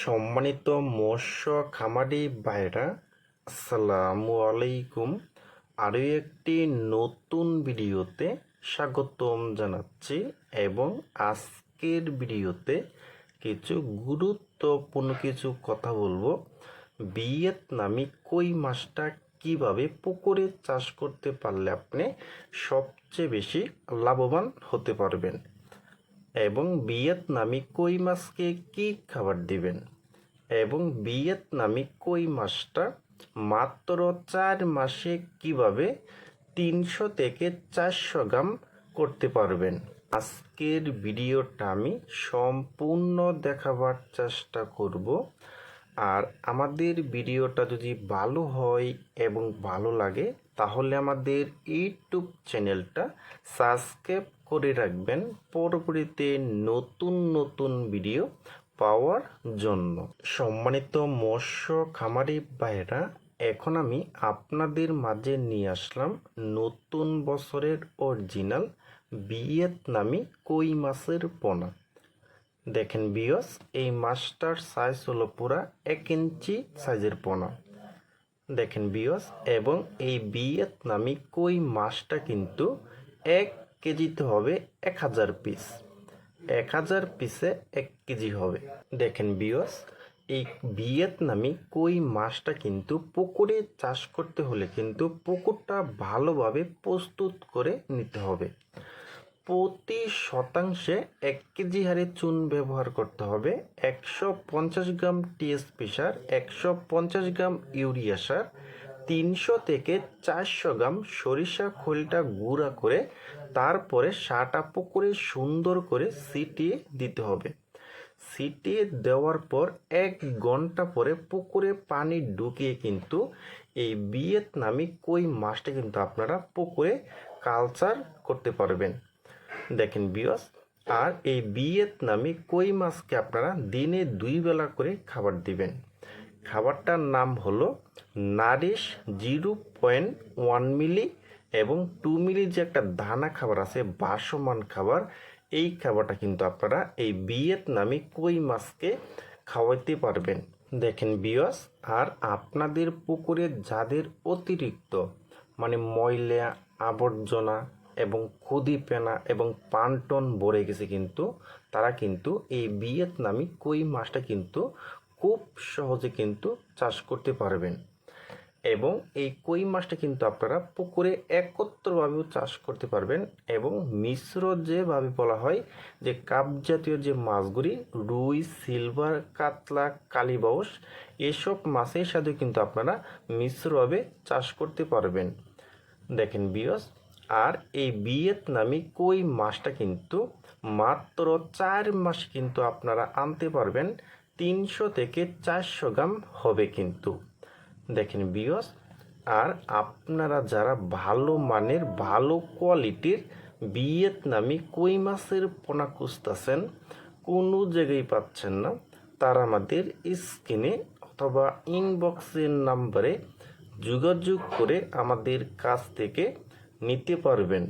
সম্মানিত মৎস্য খামারি ভাইরা আসসালামু আলাইকুম। আরও একটি নতুন ভিডিওতে স্বাগতম জানাচ্ছি এবং আজকের ভিডিওতে কিছু গুরুত্বপূর্ণ কিছু কথা বলব। ভিয়েতনামি কই মাছটা কীভাবে পুকুরে চাষ করতে পারলে আপনি সবচেয়ে বেশি লাভবান হতে পারবেন? এবং ভিয়েতনামি কই মাছকে কি খাবার দিবেন? এবং ভিয়েতনামি কই মাছটা মাত্র চার মাসে কীভাবে তিনশো থেকে চারশো গ্রাম করতে পারবেন? আজকের ভিডিওটা আমি সম্পূর্ণ দেখাবার চেষ্টা করব। আর আমাদের ভিডিওটা যদি ভালো হয় এবং ভালো লাগে, তাহলে আমাদের ইউটিউব চ্যানেলটা সাবস্ক্রাইব করে রাখবেন পরবর্তীতে নতুন নতুন ভিডিও পাওয়ার জন্য। সম্মানিত মৎস্য খামারি ভাইরা এখন আমি আপনাদের মাঝে নিয়ে আসলাম নতুন বছরের অরিজিনাল ভিয়েতনামি কই মাছের পোনা। দেখেন বিয়স, এই মাছটার সাইজ হলো পুরা এক ইঞ্চি সাইজের পোনা। দেখেন বিয়স, এবং এই ভিয়েতনামি কই মাছটা কিন্তু এক কেজিতে হবে এক হাজার পিস এক হাজার পিসে এক কেজি হবে। দেখেন বিয়স, এই ভিয়েতনামি কই মাছটা কিন্তু পুকুরে চাষ করতে হলে কিন্তু পুকুরটা ভালোভাবে প্রস্তুত করে নিতে হবে। প্রতি শতাংশে এক কেজি হারে চুন ব্যবহার করতে হবে। একশো পঞ্চাশ গ্রাম টিএসপি সার, একশো পঞ্চাশ গ্রাম ইউরিয়া সার, তিনশো থেকে চারশো গ্রাম সরিষা খোলটা গুঁড়া করে তারপরে সাটা পুকুরে সুন্দর করে সিটিয়ে দিতে হবে। সিটিয়ে দেওয়ার পর এক ঘণ্টা পরে পুকুরে পানি ঢুকিয়ে কিন্তু এই ভিয়েতনামি কই মাছটা কিন্তু আপনারা পুকুরে কালচার করতে পারবেন। দেখেন বিয়স আর এই ভিয়েতনামি কই মাছকে আপনারা দিনে দুই বেলা করে খাবার দিবেন? খাবারটার নাম হলো nourish zero point one milli এবং টু মিলি যে একটা দানা খাবার আছে, বাসমান খাবার, এই খাবারটা কিন্তু আপনারা এই ভিয়েতনামি কই মাছকে খাওয়াইতে পারবেন। দেখেন বিয়স আর আপনাদের পুকুরে যাদের অতিরিক্ত মানে ময়লা, আবর্জনা এবং খুদি পেনা এবং পানটন ভরে গেছে কিন্তু, তারা কিন্তু এই ভিয়েতনামি কই মাছটা কিন্তু খুব সহজে কিন্তু চাষ করতে পারবেন। এবং এই কই মাছটা কিন্তু আপনারা পুকুরে একত্রভাবেও চাষ করতে পারবেন এবং মিশ্র যেভাবে বলা হয় যে কাপ জাতীয় যে মাছগুলি, রুই, সিলভার, কাতলা, কালীবাউস, এসব মাছের সাথে কিন্তু আপনারা মিশ্রভাবে চাষ করতে পারবেন। দেখেন বিয়স আর এই ভিয়েতনামি কই মাছটা কিন্তু মাত্র চার মাস কিন্তু আপনারা আনতে পারবেন। তিনশো থেকে চারশো গ্রাম হবে কিন্তু। দেখেন বিয়স আর আপনারা যারা ভালো মানের, ভালো কোয়ালিটির ভিয়েতনামি কই মাছের পোনা খুঁজতেছেন, কোনো জায়গায় পাচ্ছেন না, তারা আমাদের স্ক্রিনে অথবা ইনবক্সের নাম্বারে যোগাযোগ করে আমাদের কাছ থেকে নিতে পারবেন।